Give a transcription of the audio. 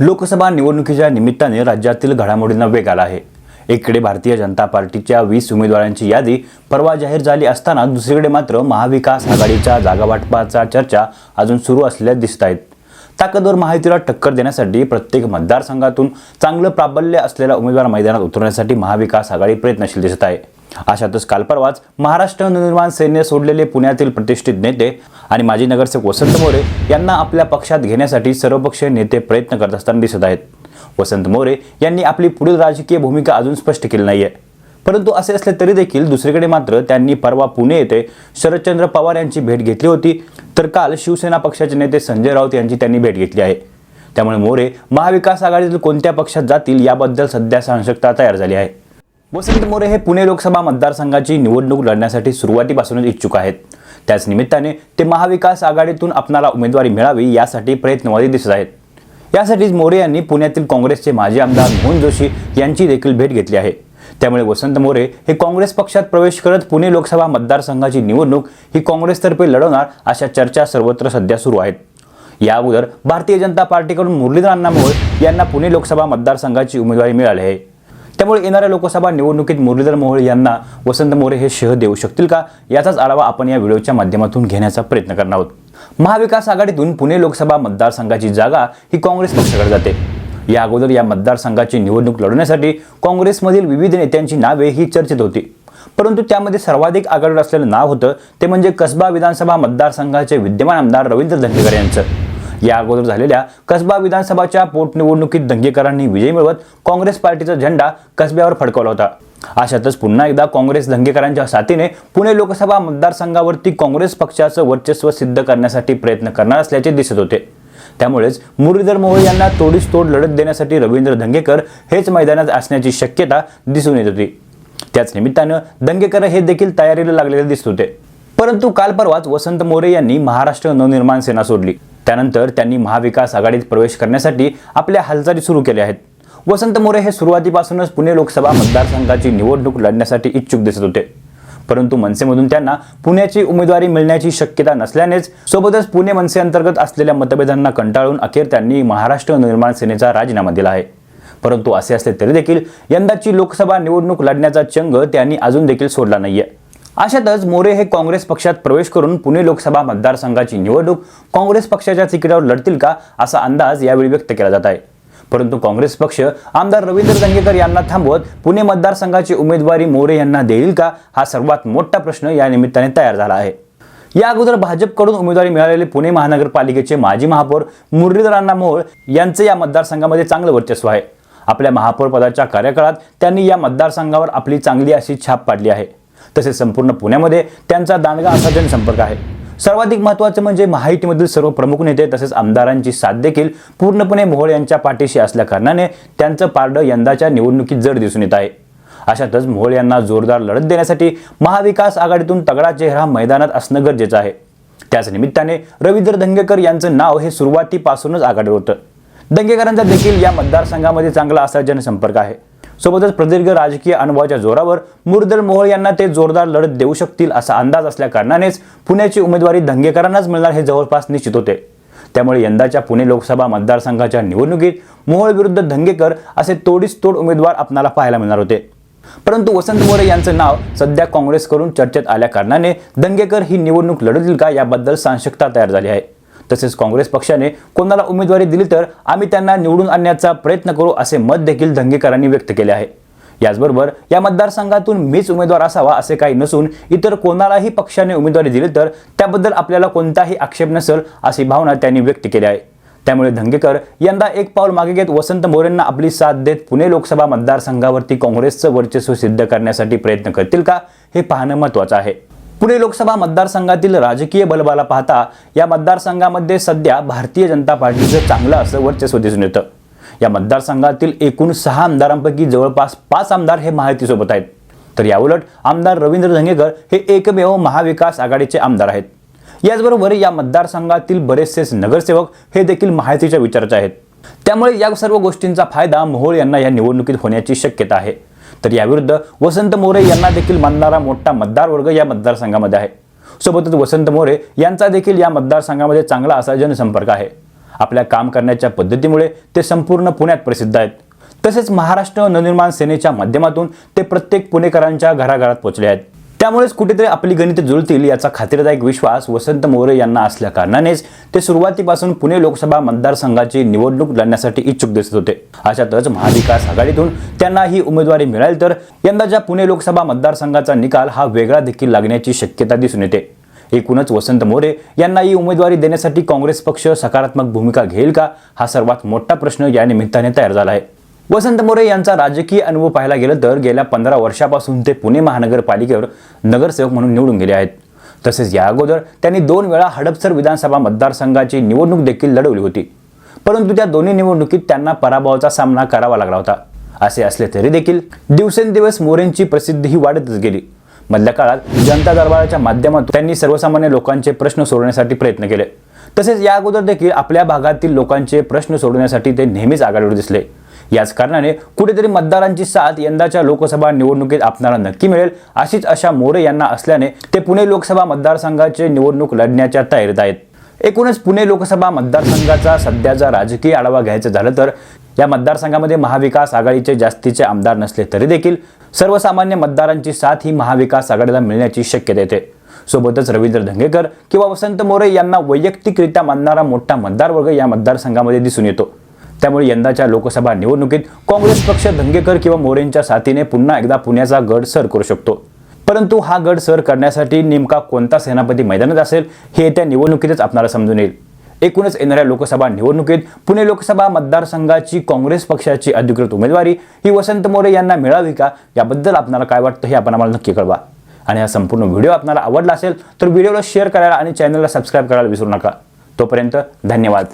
लोकसभा निवडणुकीच्या निमित्ताने राज्यातील घडामोडींना वेग आला आहे. एकीकडे भारतीय जनता पार्टीच्या वीस उमेदवारांची यादी परवा जाहीर झाली असताना दुसरीकडे मात्र महाविकास आघाडीच्या जागावाटपाचा चर्चा अजून सुरू असलेल्या दिसत आहेत. ताकदवर महायुतीला टक्कर देण्यासाठी प्रत्येक मतदारसंघातून चांगलं प्राबल्य असलेला उमेदवार मैदानात उतरण्यासाठी महाविकास आघाडी प्रयत्नशील दिसत आहे. अशातच काल परवाच महाराष्ट्र नवनिर्माण सेनेने सोडलेले पुण्यातील प्रतिष्ठित नेते आणि माजी नगरसेवक वसंत मोरे यांना आपल्या पक्षात घेण्यासाठी सर्वपक्षीय नेते प्रयत्न करत असताना दिसत आहेत. वसंत मोरे यांनी आपली पुढील राजकीय भूमिका अजून स्पष्ट केली नाहीये. परंतु असे असले तरी देखील दुसरीकडे मात्र त्यांनी परवा पुणे येथे शरदचंद्र पवार यांची भेट घेतली होती तर काल शिवसेना पक्षाचे नेते संजय राऊत यांची त्यांनी भेट घेतली आहे. त्यामुळे मोरे महाविकास आघाडीतील कोणत्या पक्षात जातील याबद्दल सध्या संशक्ता तयार झाली आहे. वसंत मोरे हे पुणे लोकसभा मतदारसंघाची निवडणूक लढण्यासाठी सुरुवातीपासूनच इच्छुक आहेत. त्याच निमित्ताने ते महाविकास आघाडीतून आपणाला उमेदवारी मिळावी यासाठी प्रयत्नवादी दिसत आहेत. यासाठीच मोरे यांनी पुण्यातील काँग्रेसचे माजी आमदार मोहन जोशी यांची देखील भेट घेतली आहे. त्यामुळे वसंत मोरे हे काँग्रेस पक्षात प्रवेश करत पुणे लोकसभा मतदारसंघाची निवडणूक ही काँग्रेसतर्फे लढवणार अशा चर्चा सर्वत्र सध्या सुरू आहेत. या अगोदर भारतीय जनता पार्टीकडून मुरलीधर अण्णा मोहोळ यांना पुणे लोकसभा मतदारसंघाची उमेदवारी मिळाली आहे. त्यामुळे येणाऱ्या लोकसभा निवडणुकीत मुरलीधर मोहोळ यांना वसंत मोरे हे शह देऊ शकतील का? याचाच आढावा आपण या व्हिडिओच्या माध्यमातून घेण्याचा प्रयत्न करणार आहोत. महाविकास आघाडीतून पुणे लोकसभा मतदारसंघाची जागा ही काँग्रेस पक्षाकडे जाते. या अगोदर या मतदारसंघाची निवडणूक लढवण्यासाठी काँग्रेसमधील विविध नेत्यांची नावे ही चर्चेत होती. परंतु त्यामध्ये सर्वाधिक आघाडीवर असलेलं नाव होतं ते म्हणजे कसबा विधानसभा मतदारसंघाचे विद्यमान आमदार रवींद्र धंगेकर यांचं. या अगोदर झालेल्या कसबा विधानसभाच्या पोटनिवडणुकीत दंगेकरांनी विजय मिळवत काँग्रेस पार्टीचा झेंडा कसब्यावर फडकवला होता. अशातच पुन्हा एकदा काँग्रेस दंगेकरांच्या साथीने पुणे लोकसभा मतदारसंघावरती काँग्रेस पक्षाचं वर्चस्व सिद्ध करण्यासाठी प्रयत्न करणार असल्याचे दिसत होते. त्यामुळेच मुरलीधर मोहोळ यांना तोडीस तोड लढत देण्यासाठी रवींद्र धंगेकर हेच मैदानात असण्याची शक्यता दिसून येत होती. त्याच निमित्तानं दंगेकर हे देखील तयारीला लागलेले दिसत होते. परंतु काल परवाच वसंत मोरे यांनी महाराष्ट्र नवनिर्माण सेना सोडली. त्यानंतर त्यांनी महाविकास आघाडीत प्रवेश करण्यासाठी आपल्या हालचाली सुरू केल्या आहेत. वसंत मोरे हे सुरुवातीपासूनच पुणे लोकसभा मतदारसंघाची निवडणूक लढण्यासाठी इच्छुक दिसत होते. परंतु मनसेमधून त्यांना पुण्याची उमेदवारी मिळण्याची शक्यता नसल्यानेच सोबतच पुणे मनसे अंतर्गत असलेल्या मतभेदांना कंटाळून अखेर त्यांनी महाराष्ट्र निर्माण सेनेचा राजीनामा दिला आहे. परंतु असे असले तरी देखील यंदाची लोकसभा निवडणूक लढण्याचा चंग त्यांनी अजून देखील सोडला नाहीये. अशातच मोरे हे काँग्रेस पक्षात प्रवेश करून पुणे लोकसभा मतदारसंघाची निवडणूक काँग्रेस पक्षाच्या तिकिटावर लढतील का असा अंदाज यावेळी व्यक्त केला जात आहे. परंतु काँग्रेस पक्ष आमदार रवींद्र दंगेकर यांना थांबवत पुणे मतदारसंघाची उमेदवारी मोरे यांना देईल का हा सर्वात मोठा प्रश्न या निमित्ताने तयार झाला आहे. या अगोदर भाजपकडून उमेदवारी मिळालेले पुणे महानगरपालिकेचे माजी महापौर मुरलीधर अण्णा मोहोळ यांचे या मतदारसंघामध्ये चांगलं वर्चस्व आहे. आपल्या महापौर पदाच्या कार्यकाळात त्यांनी या मतदारसंघावर आपली चांगली अशी छाप पाडली आहे. तसेच संपूर्ण पुण्यामध्ये त्यांचा दांडगा असा जनसंपर्क आहे. सर्वाधिक महत्वाचं म्हणजे महायुतीमधील सर्व प्रमुख नेते तसेच आमदारांची साथ देखील पूर्णपणे मोहोळ यांच्या पाठीशी असल्या कारणाने त्यांचं पारडं यंदाच्या निवडणुकीत जड दिसून येत आहे. अशातच मोहोळ यांना जोरदार लढत देण्यासाठी महाविकास आघाडीतून तगडा चेहरा मैदानात असणं गरजेचं आहे. त्याच निमित्ताने रवींद्र धंगेकर यांचं नाव हे सुरुवातीपासूनच आघाडीवर होतं. दंगेकरांचा देखील या मतदारसंघामध्ये चांगला असा जनसंपर्क आहे. सोबतच प्रदीर्घ राजकीय अनुभवाच्या जोरावर मुरदल मोहोळ यांना ते जोरदार लढत देऊ शकतील असा अंदाज असल्या कारणानेच पुण्याची उमेदवारी धंगेकरांनाच मिळणार हे जवळपास निश्चित होते. त्यामुळे यंदाच्या पुणे लोकसभा मतदारसंघाच्या निवडणुकीत मोहोळ विरुद्ध धंगेकर असे तोडीस तोड उमेदवार आपणाला पाहायला मिळणार होते. परंतु वसंत मोरे यांचं नाव सध्या काँग्रेसकडून चर्चेत आल्या कारणाने दंगेकर ही निवडणूक लढतील का याबद्दल सांशकता तयार झाली आहे. तसेच काँग्रेस पक्षाने कोणाला उमेदवारी दिली तर आम्ही त्यांना निवडून आणण्याचा प्रयत्न करू असे मत देखील धंगेकरांनी व्यक्त केले आहे. याचबरोबर या मतदारसंघातून मीच उमेदवार असावा असे काही नसून इतर कोणालाही पक्षाने उमेदवारी दिली तर त्याबद्दल आपल्याला कोणताही आक्षेप नसेल अशी भावना त्यांनी व्यक्त केली आहे. त्यामुळे धंगेकर यंदा एक पाऊल मागे घेत वसंत मोरेंना आपली साथ देत पुणे लोकसभा मतदारसंघावरती काँग्रेसचं वर्चस्व सिद्ध करण्यासाठी प्रयत्न करतील का हे पाहणं महत्त्वाचं आहे. पुणे लोकसभा मतदारसंघातील राजकीय बलबाला पाहता या मतदारसंघामध्ये सध्या भारतीय जनता पार्टीचं चांगलं असं वर्चस्व दिसून येतं. या मतदारसंघातील एकूण सहा आमदारांपैकी जवळपास पाच आमदार हे महायुतीसोबत आहेत. तर याउलट आमदार रवींद्र धंगेकर हे एकमेव महाविकास आघाडीचे आमदार आहेत. याचबरोबर या मतदारसंघातील बरेचसे नगरसेवक हे देखील महायुतीच्या विचाराचे आहेत. त्यामुळे या सर्व गोष्टींचा फायदा मोहोळ यांना या निवडणुकीत होण्याची शक्यता आहे. तर याविरुद्ध वसंत मोरे यांना देखील मानणारा मोठा मतदार वर्ग या मतदारसंघामध्ये आहे. सोबतच वसंत मोरे यांचा देखील या मतदारसंघामध्ये चांगला असा जनसंपर्क आहे. आपल्या काम करण्याच्या पद्धतीमुळे ते संपूर्ण पुण्यात प्रसिद्ध आहेत. तसेच महाराष्ट्र नवनिर्माण सेनेच्या माध्यमातून ते प्रत्येक पुणेकरांच्या घराघरात पोहोचले आहेत. त्यामुळेच कुठेतरी आपली गणिते जुळतील याचा खात्रीदायक विश्वास वसंत मोरे यांना असल्या कारणानेच ते सुरुवातीपासून पुणे लोकसभा मतदारसंघाची निवडणूक लढण्यासाठी इच्छुक दिसत होते. अशातच महाविकास आघाडीतून त्यांना ही उमेदवारी मिळाली तर यंदाच्या पुणे लोकसभा मतदारसंघाचा निकाल हा वेगळा देखील लागण्याची शक्यता दिसून येते. एकूणच वसंत मोरे यांना ही उमेदवारी देण्यासाठी काँग्रेस पक्ष सकारात्मक भूमिका घेईल का हा सर्वात मोठा प्रश्न या निमित्ताने तयार झाला आहे. वसंत मोरे यांचा राजकीय अनुभव पाहायला गेलं तर गेल्या पंधरा वर्षापासून ते पुणे महानगरपालिकेवर नगरसेवक म्हणून निवडून गेले आहेत. तसेच या अगोदर त्यांनी दोन वेळा हडपसर विधानसभा मतदारसंघाची निवडणूक देखील लढवली होती. परंतु त्या दोन्ही निवडणुकीत त्यांना पराभवाचा सामना करावा लागला होता. असे असले तरी देखील दिवसेंदिवस मोरेंची प्रसिद्धी ही वाढतच गेली. मधल्या काळात जनता दरबाराच्या माध्यमातून त्यांनी सर्वसामान्य लोकांचे प्रश्न सोडवण्यासाठी प्रयत्न केले. तसेच या अगोदर देखील आपल्या भागातील लोकांचे प्रश्न सोडवण्यासाठी ते नेहमीच आघाडीवर दिसले. याच कारणाने कुठेतरी मतदारांची साथ यंदाच्या लोकसभा निवडणुकीत आपणाला नक्की मिळेल अशीच आशा मोरे यांना असल्याने ते पुणे लोकसभा मतदारसंघाचे निवडणूक लढण्याच्या तयारीत आहेत. एकूणच पुणे लोकसभा मतदारसंघाचा सध्याचा राजकीय आढावा घ्यायचा झालं तर या मतदारसंघामध्ये महाविकास आघाडीचे जास्तीचे आमदार नसले तरी देखील सर्वसामान्य मतदारांची साथ ही महाविकास आघाडीला मिळण्याची शक्यता येते. सोबतच रवींद्र धंगेकर किंवा वसंत मोरे यांना वैयक्तिकरित्या मानणारा मोठा मतदार वर्ग या मतदारसंघामध्ये दिसून येतो. त्यामुळे यंदाच्या लोकसभा निवडणुकीत काँग्रेस पक्ष धंगेकर किंवा मोरेंच्या साथीने पुन्हा एकदा पुण्याचा गड सर करू शकतो. परंतु हा गड सर करण्यासाठी नेमका कोणता सेनापती मैदानात असेल हे येत्या निवडणुकीतच आपल्याला समजून येईल. एकूणच येणाऱ्या लोकसभा निवडणुकीत पुणे लोकसभा मतदारसंघाची काँग्रेस पक्षाची अधिकृत उमेदवारी ही वसंत मोरे यांना मिळावी का याबद्दल आपल्याला काय वाटतं हे आपण आम्हाला नक्की कळवा. आणि हा संपूर्ण व्हिडिओ आपल्याला आवडला असेल तर व्हिडिओला शेअर करायला आणि चॅनलला सबस्क्राईब करायला विसरू नका. तोपर्यंत धन्यवाद.